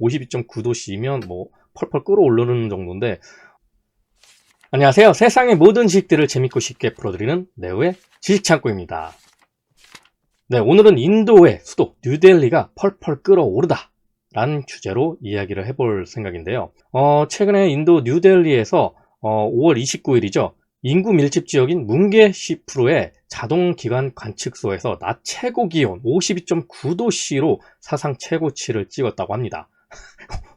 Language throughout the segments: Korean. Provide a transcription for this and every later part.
52.9도씨면 뭐 펄펄 끓어오르는 정도인데 안녕하세요. 세상의 모든 지식들을 재밌고 쉽게 풀어드리는 네오의 지식창고입니다. 네, 오늘은 인도의 수도 뉴델리가 펄펄 끓어오르다 라는 주제로 이야기를 해볼 생각인데요. 어, 최근에 인도 뉴델리에서 어, 5월 29일이죠. 인구 밀집 지역인 뭉게시프로의 자동 기관 관측소에서 낮 최고 기온 52.9도씨로 사상 최고치를 찍었다고 합니다.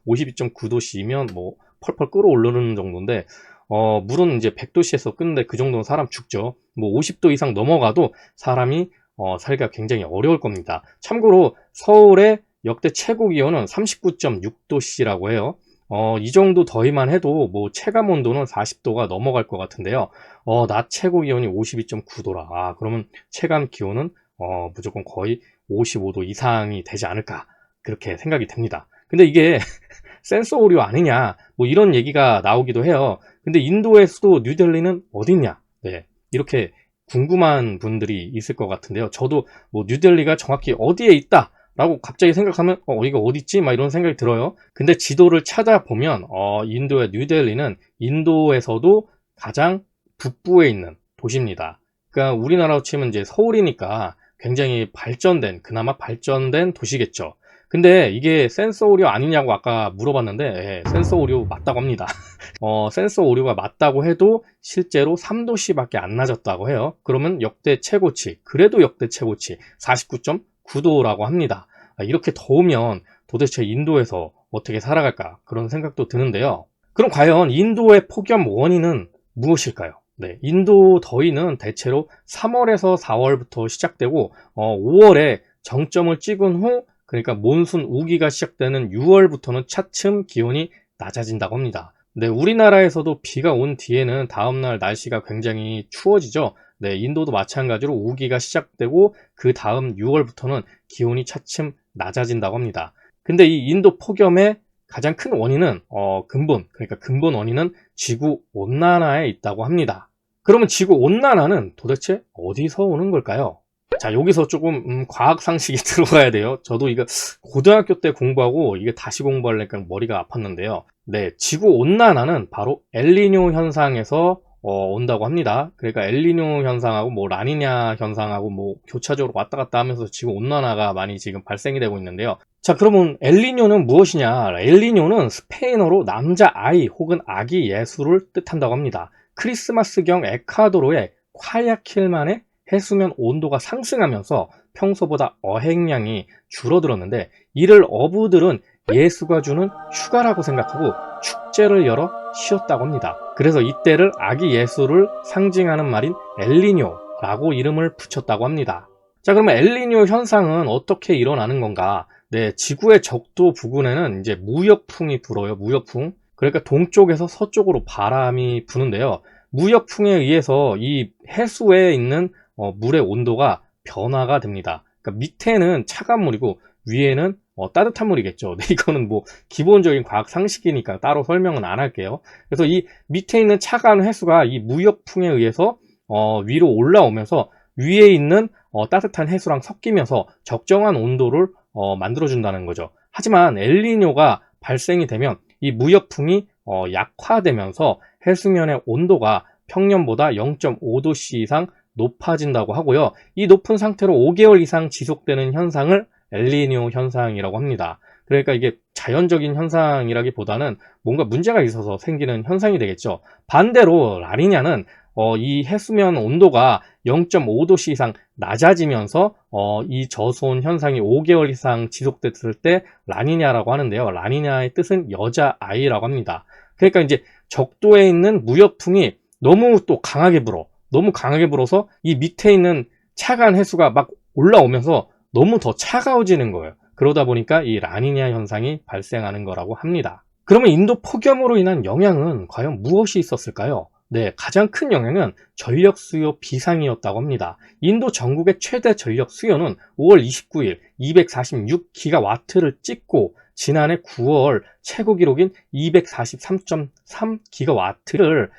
52.9도씨면 뭐 펄펄 끓어오르는 정도인데 어, 물은 이제 100도씨에서 끓는데 그 정도는 사람 죽죠. 뭐 50도 이상 넘어가도 사람이 어, 살기가 굉장히 어려울 겁니다. 참고로 서울의 역대 최고 기온은 39.6도씨라고 해요. 어, 이 정도 더위만 해도 뭐 체감 온도는 40도가 넘어갈 것 같은데요. 어, 낮 최고 기온이 52.9도라. 아, 그러면 체감 기온은 어, 무조건 거의 55도 이상이 되지 않을까. 그렇게 생각이 됩니다. 근데 이게 센서 오류 아니냐. 뭐 이런 얘기가 나오기도 해요. 근데 인도의 수도 뉴델리는 어딨냐? 네. 이렇게 궁금한 분들이 있을 것 같은데요. 저도 뭐 뉴델리가 정확히 어디에 있다. 라고 갑자기 생각하면 어 이거 어딨지? 막 이런 생각이 들어요. 근데 지도를 찾아보면 어 인도의 뉴델리는 인도에서도 가장 북부에 있는 도시입니다. 그러니까 우리나라로 치면 이제 서울이니까 굉장히 발전된 그나마 발전된 도시겠죠. 근데 이게 센서 오류 아니냐고 아까 물어봤는데 예, 센서 오류 맞다고 합니다. 어, 센서 오류가 맞다고 해도 실제로 3도씨밖에 안 낮았다고 해요. 그러면 역대 최고치, 그래도 역대 최고치 49.9도라고 합니다. 아, 이렇게 더우면 도대체 인도에서 어떻게 살아갈까 그런 생각도 드는데요. 그럼 과연 인도의 폭염 원인은 무엇일까요? 네, 인도 더위는 대체로 3월에서 4월부터 시작되고 어, 5월에 정점을 찍은 후 그러니까 몬순 우기가 시작되는 6월부터는 차츰 기온이 낮아진다고 합니다. 네, 우리나라에서도 비가 온 뒤에는 다음날 날씨가 굉장히 추워지죠. 네, 인도도 마찬가지로 우기가 시작되고 그 다음 6월부터는 기온이 차츰 낮아진다고 합니다. 근데 이 인도 폭염의 가장 큰 원인은 어, 근본, 그러니까 근본 원인은 지구 온난화에 있다고 합니다. 그러면 지구 온난화는 도대체 어디서 오는 걸까요? 자, 여기서 조금 음, 과학 상식이 들어가야 돼요. 저도 이거 고등학교 때 공부하고 이게 다시 공부하려니까 머리가 아팠는데요. 네, 지구 온난화는 바로 엘리뇨 현상에서 어, 온다고 합니다. 그러니까 엘리뇨 현상하고 뭐 라니냐 현상하고 뭐 교차적으로 왔다 갔다 하면서 지금 온난화가 많이 지금 발생이 되고 있는데요. 자, 그러면 엘리뇨는 무엇이냐? 엘리뇨는 스페인어로 남자 아이 혹은 아기 예수를 뜻한다고 합니다. 크리스마스경 에콰도르의 콰야킬만의 해수면 온도가 상승하면서 평소보다 어획량이 줄어들었는데 이를 어부들은 예수가 주는 휴가라고 생각하고 축제를 열어 쉬었다고 합니다. 그래서 이때를 아기 예수를 상징하는 말인 엘리뇨라고 이름을 붙였다고 합니다. 자, 그러면 엘리뇨 현상은 어떻게 일어나는 건가? 네, 지구의 적도 부근에는 이제 무역풍이 불어요. 무역풍. 그러니까 동쪽에서 서쪽으로 바람이 부는데요. 무역풍에 의해서 이 해수에 있는 어, 물의 온도가 변화가 됩니다. 그러니까 밑에는 차가운 물이고 위에는 어, 따뜻한 물이겠죠. 네, 이거는 뭐 기본적인 과학 상식이니까 따로 설명은 안 할게요. 그래서 이 밑에 있는 차가운 해수가 이 무역풍에 의해서 어, 위로 올라오면서 위에 있는 어, 따뜻한 해수랑 섞이면서 적정한 온도를 어, 만들어준다는 거죠. 하지만 엘리뇨가 발생이 되면 이 무역풍이 어, 약화되면서 해수면의 온도가 평년보다 0.5도씨 이상 높아진다고 하고요. 이 높은 상태로 5개월 이상 지속되는 현상을 엘리뇨 현상이라고 합니다. 그러니까 이게 자연적인 현상이라기보다는 뭔가 문제가 있어서 생기는 현상이 되겠죠. 반대로 라니냐는 어, 이 해수면 온도가 0.5도씨 이상 낮아지면서 어, 이 저수온 현상이 5개월 이상 지속됐을 때 라니냐라고 하는데요. 라니냐의 뜻은 여자아이라고 합니다. 그러니까 이제 적도에 있는 무역풍이 너무 또 강하게 불어. 너무 강하게 불어서 이 밑에 있는 차가운 해수가 막 올라오면서 너무 더 차가워지는 거예요. 그러다 보니까 이 라니냐 현상이 발생하는 거라고 합니다. 그러면 인도 폭염으로 인한 영향은 과연 무엇이 있었을까요? 네, 가장 큰 영향은 전력 수요 비상이었다고 합니다. 인도 전국의 최대 전력 수요는 5월 29일 246기가와트를 찍고 지난해 9월 최고 기록인 243.3기가와트를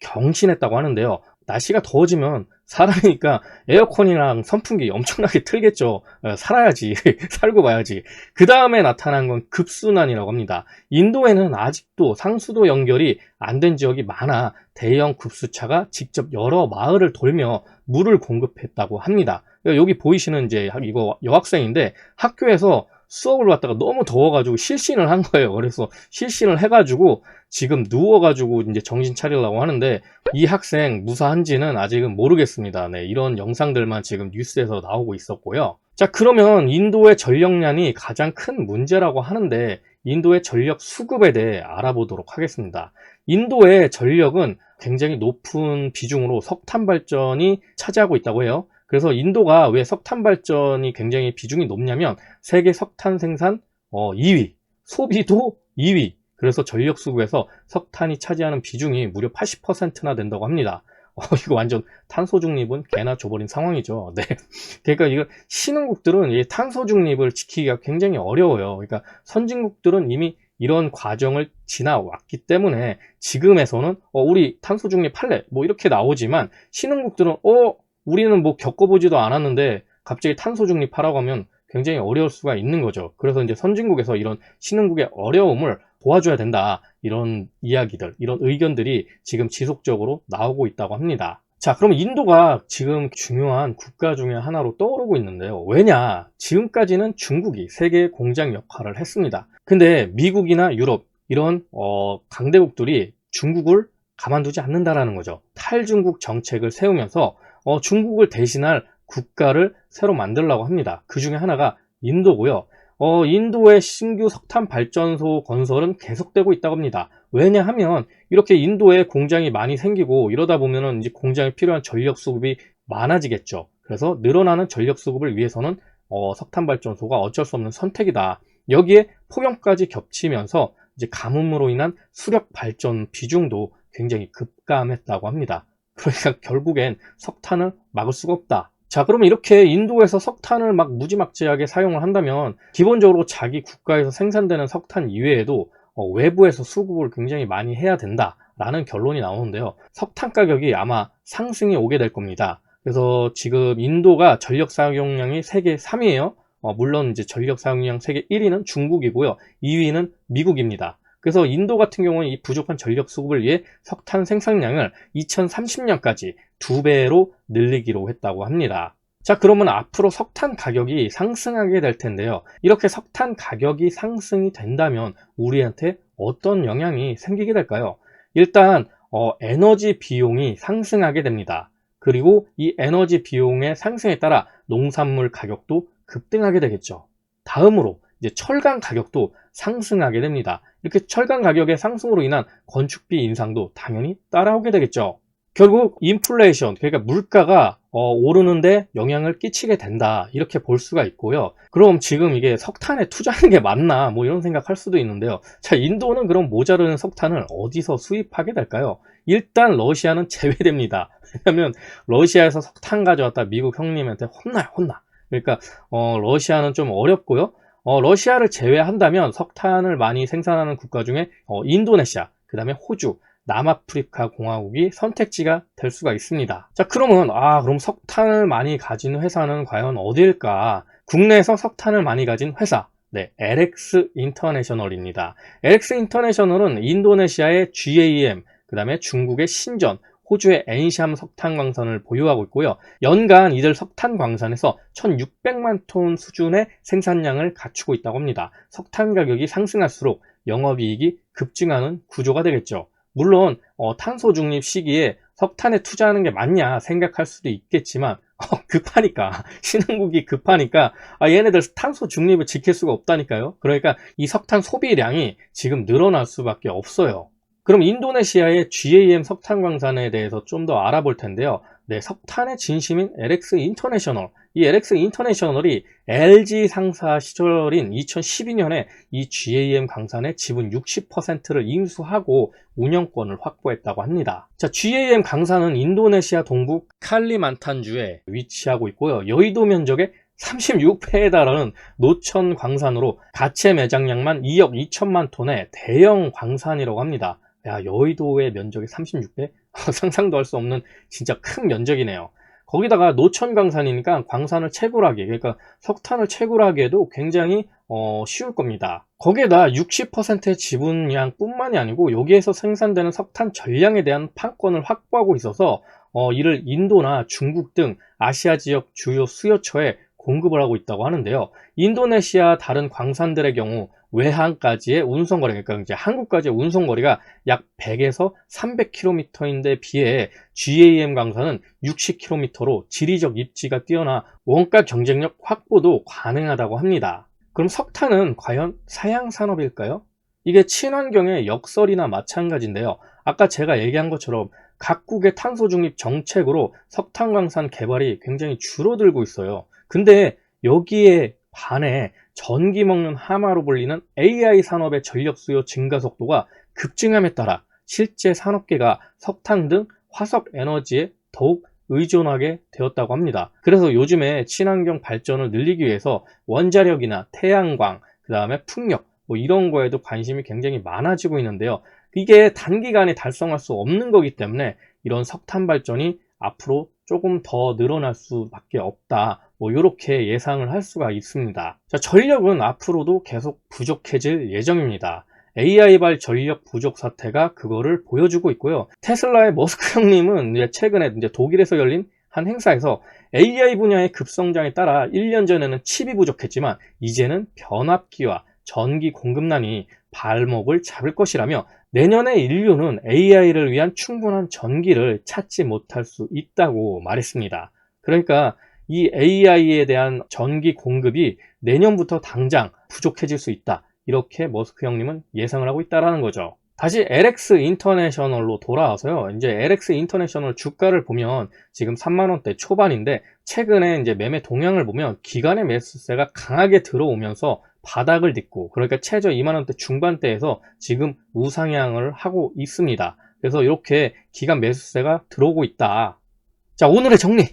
경신했다고 하는데요. 날씨가 더워지면 사람이니까 에어컨이랑 선풍기 엄청나게 틀겠죠. 어, 살아야지. 살고 봐야지. 그 다음에 나타난 건 급순환이라고 합니다. 인도에는 아직도 상수도 연결이 안 된 지역이 많아 대형 급수차가 직접 여러 마을을 돌며 물을 공급했다고 합니다. 여기 보이시는 이제 이거 여학생인데 학교에서 수업을 받다가 너무 더워가지고 실신을 한 거예요. 그래서 실신을 해가지고 지금 누워가지고 이제 정신 차리려고 하는데 이 학생 무사한지는 아직은 모르겠습니다. 네, 이런 영상들만 지금 뉴스에서 나오고 있었고요. 자, 그러면 인도의 전력난이 가장 큰 문제라고 하는데 인도의 전력 수급에 대해 알아보도록 하겠습니다. 인도의 전력은 굉장히 높은 비중으로 석탄 발전이 차지하고 있다고 해요. 그래서 인도가 왜 석탄 발전이 굉장히 비중이 높냐면 세계 석탄 생산 2위, 소비도 2위. 그래서 전력 수급에서 석탄이 차지하는 비중이 무려 80%나 된다고 합니다. 어, 이거 완전 탄소 중립은 개나 줘버린 상황이죠. 네. 그러니까 이거 신흥국들은 이 탄소 중립을 지키기가 굉장히 어려워요. 그러니까 선진국들은 이미 이런 과정을 지나왔기 때문에 지금에서는 어, 우리 탄소 중립 할래 뭐 이렇게 나오지만 신흥국들은 어 우리는 뭐 겪어보지도 않았는데 갑자기 탄소 중립하라고 하면 굉장히 어려울 수가 있는 거죠. 그래서 이제 선진국에서 이런 신흥국의 어려움을 도와줘야 된다. 이런 이야기들, 이런 의견들이 지금 지속적으로 나오고 있다고 합니다. 자, 그럼 인도가 지금 중요한 국가 중에 하나로 떠오르고 있는데요. 왜냐? 지금까지는 중국이 세계 공장 역할을 했습니다. 근데 미국이나 유럽, 이런, 어, 강대국들이 중국을 가만두지 않는다라는 거죠. 탈중국 정책을 세우면서 어, 중국을 대신할 국가를 새로 만들려고 합니다. 그 중에 하나가 인도고요. 어, 인도의 신규 석탄 발전소 건설은 계속되고 있다고 합니다. 왜냐하면 이렇게 인도에 공장이 많이 생기고 이러다 보면은 이제 공장에 필요한 전력 수급이 많아지겠죠. 그래서 늘어나는 전력 수급을 위해서는 어, 석탄 발전소가 어쩔 수 없는 선택이다. 여기에 폭염까지 겹치면서 이제 가뭄으로 인한 수력 발전 비중도 굉장히 급감했다고 합니다. 그러니까 결국엔 석탄을 막을 수가 없다. 자, 그러면 이렇게 인도에서 석탄을 막 무지막지하게 사용을 한다면 기본적으로 자기 국가에서 생산되는 석탄 이외에도 어, 외부에서 수급을 굉장히 많이 해야 된다라는 결론이 나오는데요. 석탄 가격이 아마 상승이 오게 될 겁니다. 그래서 지금 인도가 전력 사용량이 세계 3위예요. 어, 물론 이제 전력 사용량 세계 1위는 중국이고요. 2위는 미국입니다. 그래서 인도 같은 경우는 이 부족한 전력 수급을 위해 석탄 생산량을 2030년까지 두 배로 늘리기로 했다고 합니다. 자, 그러면 앞으로 석탄 가격이 상승하게 될 텐데요. 이렇게 석탄 가격이 상승이 된다면 우리한테 어떤 영향이 생기게 될까요? 일단 어, 에너지 비용이 상승하게 됩니다. 그리고 이 에너지 비용의 상승에 따라 농산물 가격도 급등하게 되겠죠. 다음으로 이제 철강 가격도 상승하게 됩니다. 이렇게 철강 가격의 상승으로 인한 건축비 인상도 당연히 따라오게 되겠죠. 결국 인플레이션, 그러니까 물가가 어, 오르는데 영향을 끼치게 된다 이렇게 볼 수가 있고요. 그럼 지금 이게 석탄에 투자하는 게 맞나 뭐 이런 생각할 수도 있는데요. 자 인도는 그럼 모자르는 석탄을 어디서 수입하게 될까요? 일단 러시아는 제외됩니다. 왜냐하면 러시아에서 석탄 가져왔다 미국 형님한테 혼나요 혼나. 그러니까 어, 러시아는 좀 어렵고요. 어, 러시아를 제외한다면 석탄을 많이 생산하는 국가 중에 어, 인도네시아, 그 다음에 호주, 남아프리카 공화국이 선택지가 될 수가 있습니다. 자, 그러면 아, 그럼 석탄을 많이 가진 회사는 과연 어디일까? 국내에서 석탄을 많이 가진 회사. 네, LX 인터내셔널입니다. LX 인터내셔널은 인도네시아의 GAM, 그 다음에 중국의 신전, 호주의 엔샴 석탄 광산을 보유하고 있고요. 연간 이들 석탄 광산에서 1600만 톤 수준의 생산량을 갖추고 있다고 합니다. 석탄 가격이 상승할수록 영업이익이 급증하는 구조가 되겠죠. 물론 어, 탄소 중립 시기에 석탄에 투자하는 게 맞냐 생각할 수도 있겠지만 어, 급하니까 신흥국이 급하니까 아, 얘네들 탄소 중립을 지킬 수가 없다니까요. 그러니까 이 석탄 소비량이 지금 늘어날 수밖에 없어요. 그럼 인도네시아의 GAM 석탄 광산에 대해서 좀 더 알아볼 텐데요. 네, 석탄의 진심인 LX 인터내셔널. 이 LX 인터내셔널이 LG 상사 시절인 2012년에 이 GAM 광산의 지분 60%를 인수하고 운영권을 확보했다고 합니다. 자, GAM 광산은 인도네시아 동부 칼리만탄주에 위치하고 있고요. 여의도 면적의 36배에 달하는 노천 광산으로 가채 매장량만 2억 2천만 톤의 대형 광산이라고 합니다. 야, 여의도의 면적이 36배? 상상도 할 수 없는 진짜 큰 면적이네요. 거기다가 노천 광산이니까 광산을 채굴하기, 그러니까 석탄을 채굴하기에도 굉장히 어, 쉬울 겁니다. 거기에다 60%의 지분량 뿐만이 아니고 여기에서 생산되는 석탄 전량에 대한 판권을 확보하고 있어서 어, 이를 인도나 중국 등 아시아 지역 주요 수요처에 공급을 하고 있다고 하는데요. 인도네시아 다른 광산들의 경우 외항까지의 운송거리, 그러니까 이제 한국까지의 운송거리가 약 100에서 300km인데 비해 GAM 광산은 60km로 지리적 입지가 뛰어나 원가 경쟁력 확보도 가능하다고 합니다. 그럼 석탄은 과연 사양 산업일까요? 이게 친환경의 역설이나 마찬가지인데요. 아까 제가 얘기한 것처럼 각국의 탄소 중립 정책으로 석탄 광산 개발이 굉장히 줄어들고 있어요. 근데 여기에 반해 전기 먹는 하마로 불리는 AI 산업의 전력 수요 증가 속도가 급증함에 따라 실제 산업계가 석탄 등 화석 에너지에 더욱 의존하게 되었다고 합니다. 그래서 요즘에 친환경 발전을 늘리기 위해서 원자력이나 태양광, 그 다음에 풍력, 뭐 이런 거에도 관심이 굉장히 많아지고 있는데요. 이게 단기간에 달성할 수 없는 거기 때문에 이런 석탄 발전이 앞으로 조금 더 늘어날 수밖에 없다. 뭐 이렇게 예상을 할 수가 있습니다. 자, 전력은 앞으로도 계속 부족해질 예정입니다. AI발 전력 부족 사태가 그거를 보여주고 있고요. 테슬라의 머스크 형님은 이제 최근에 이제 독일에서 열린 한 행사에서 AI 분야의 급성장에 따라 1년 전에는 칩이 부족했지만 이제는 변압기와 전기 공급난이 발목을 잡을 것이라며 내년에 인류는 AI를 위한 충분한 전기를 찾지 못할 수 있다고 말했습니다. 그러니까 이 AI에 대한 전기 공급이 내년부터 당장 부족해질 수 있다. 이렇게 머스크 형님은 예상을 하고 있다라는 거죠. 다시 LX 인터내셔널로 돌아와서요. 이제 LX 인터내셔널 주가를 보면 지금 3만 원대 초반인데 최근에 이제 매매 동향을 보면 기간의 매수세가 강하게 들어오면서 바닥을 딛고 그러니까 최저 2만 원대 중반대에서 지금 우상향을 하고 있습니다. 그래서 이렇게 기간 매수세가 들어오고 있다. 자, 오늘의 정리.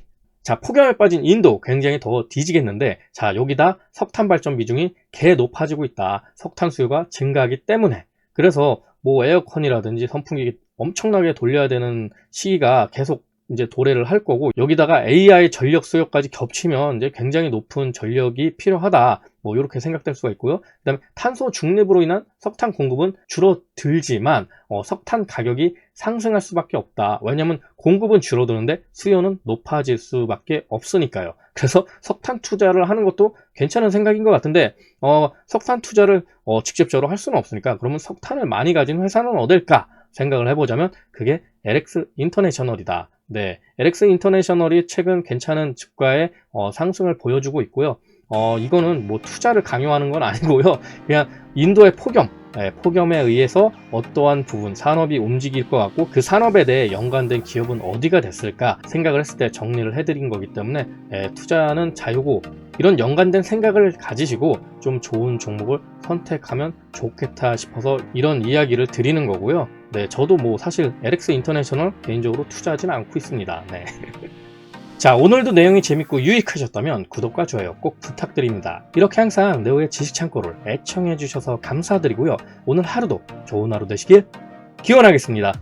자, 폭염에 빠진 인도 굉장히 더 뒤지겠는데, 자, 여기다 석탄 발전 비중이 개 높아지고 있다. 석탄 수요가 증가하기 때문에. 그래서 뭐 에어컨이라든지 선풍기 엄청나게 돌려야 되는 시기가 계속 이제 도래를 할 거고, 여기다가 AI 전력 수요까지 겹치면 이제 굉장히 높은 전력이 필요하다. 뭐 이렇게 생각될 수가 있고요. 그 다음에 탄소 중립으로 인한 석탄 공급은 줄어들지만 어, 석탄 가격이 상승할 수밖에 없다. 왜냐하면 공급은 줄어드는데 수요는 높아질 수밖에 없으니까요. 그래서 석탄 투자를 하는 것도 괜찮은 생각인 것 같은데 어, 석탄 투자를 어, 직접적으로 할 수는 없으니까 그러면 석탄을 많이 가진 회사는 어딜까 생각을 해보자면 그게 LX 인터내셔널이다. 네, LX 인터내셔널이 최근 괜찮은 주가의 어, 상승을 보여주고 있고요. 어, 이거는 뭐 투자를 강요하는 건 아니고요. 그냥 인도의 폭염, 예, 폭염에 의해서 어떠한 부분, 산업이 움직일 것 같고 그 산업에 대해 연관된 기업은 어디가 됐을까 생각을 했을 때 정리를 해드린 거기 때문에 예, 투자는 자유고 이런 연관된 생각을 가지시고 좀 좋은 종목을 선택하면 좋겠다 싶어서 이런 이야기를 드리는 거고요. 네, 저도 뭐 사실 LX 인터내셔널 개인적으로 투자하지는 않고 있습니다. 네. 자, 오늘도 내용이 재밌고 유익하셨다면 구독과 좋아요 꼭 부탁드립니다. 이렇게 항상 네오의 지식창고를 애청해주셔서 감사드리고요. 오늘 하루도 좋은 하루 되시길 기원하겠습니다.